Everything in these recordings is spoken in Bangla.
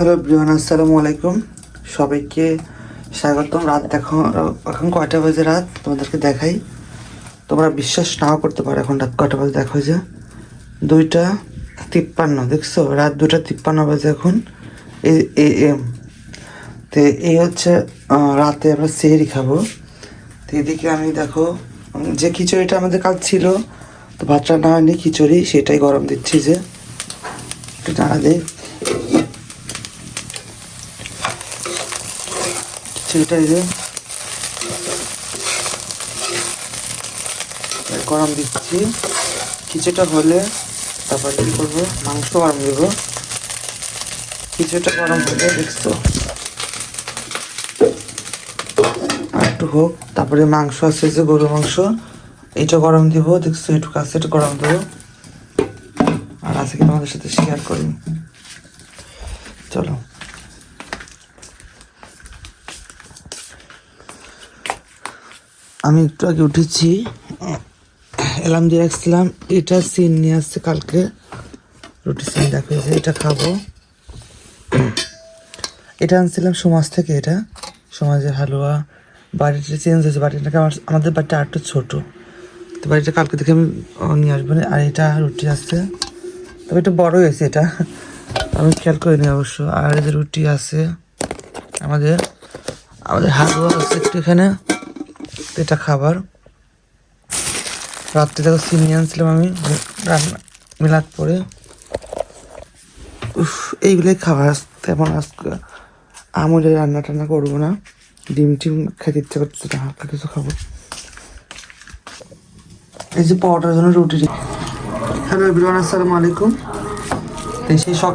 হ্যালো ব্রিয়ান আসসালামু আলাইকুম। সবাইকে স্বাগতম। রাত দেখো এখন কয়টা বাজে রাত? তোমাদেরকে দেখাই। তোমরা বিশ্বাস নাও করতে পারো, এখন রাত কয়টা বাজে, দেখো যে দুইটা তিপ্পান্ন, দেখছ? রাত দুটা তিপ্পান্ন বাজে এখন। A M. তো এই হচ্ছে রাতে আমরা সেহরি খাব। তো এদিকে আমি দেখো যে খিচুড়িটা আমাদের কাল ছিল, তো ভাত রান্না হয়নি, খিচুড়ি, সেটাই গরম দিচ্ছি যে। একটু জানা দিই সেটাই যে। গরম দিচ্ছি। কিছুটা হলে তারপর কি করব? মাংস গরম দেবো। কিছুটা গরম হলে দেখছ? আর একটু হোক। তারপরে মাংস আছে যে গরু মাংস এটা গরম দিব। দেখছ একটু কাছে এটা গরম দেবো। আর আজকে তোমাদের সাথে শেয়ার করি। চলো। আমি একটু আগে উঠেছি। এলাম দিয়ে রাখছিলাম এটা সিন নিয়ে আসছে কালকে। রুটি সিন দেখো এটা খাব। এটা আনছিলাম সমাজ থেকে এটা। সমাজের হালুয়া। বাড়িটা চেঞ্জ হয়েছে বাড়িটাকে আমার আমাদের বাড়িটা আর একটু ছোটো। তো বাড়িটা কালকে থেকে আমি নিয়ে আসব না। আর এটা রুটি আছে। তবে একটু বড় হয়েছে এটা। আমি খেয়াল করিনি অবশ্য। আর যে রুটি আছে, আমাদের আমাদের হালুয়া আছে একটু এখানে। এটা খাবার। রাত্রে দেখো চিনি আনছিলাম আমি, রান্না মিলাদ পরে। এইগুলোই খাবার আজ- তেমন আজকে আমলে রান্না টান্না করব না। ডিম টিম খেতে ইচ্ছে করছে না, হালকা কিছু খাব। এই যে পাওয়াটার জন্য রুটি হ্যালো এভরিওয়ান, আসসালামু আলাইকুম। সেই সব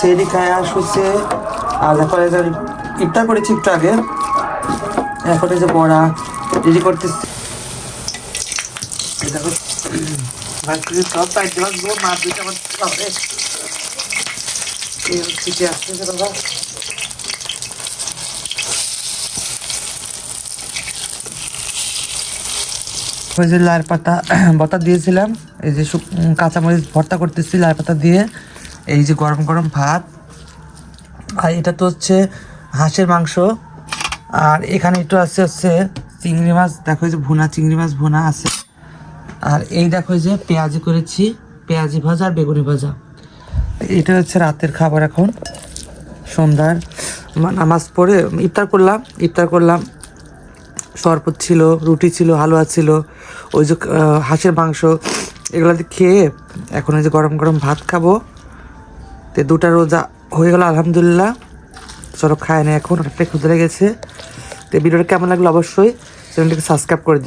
সেরি খায় আর শুচ্ছে। আর তারপরে ইফতার করেছি একটু আগে। এখন এই যে বড়া করতেছি। ওই যে লাল পাতা, বতা দিয়েছিলাম, এই যে কাঁচামরিচ ভর্তা করতেছি লাল পাতা দিয়ে। এই যে গরম গরম ভাত। আর এটা তো হচ্ছে হাঁসের মাংস। আর এখানে একটু আছে হচ্ছে চিংড়ি মাছ, দেখো যে ভুনা, চিংড়ি মাছ ভুনা আছে। আর এই দেখো যে পেঁয়াজি করেছি, পেঁয়াজি ভাজা আর বেগুনি ভাজা। এটা হচ্ছে রাতের খাবার এখন, সন্ধ্যার। নামাজ পড়ে ইফতার করলাম ইফতার করলাম। শরবত ছিল, রুটি ছিল, হালুয়া ছিল, ওই যে হাঁসের মাংস, এগুলো খেয়ে এখন ওই যে গরম গরম ভাত খাব। তো দুটা রোজা হয়ে গেল, আলহামদুলিল্লাহ। চলো খায় না এখন, অনেকটাই ক্ষুদ্রে গেছে তো ভিডিওটা কেমন লাগল অবশ্যই চ্যানেলটিকে সাবস্ক্রাইব করে দিও।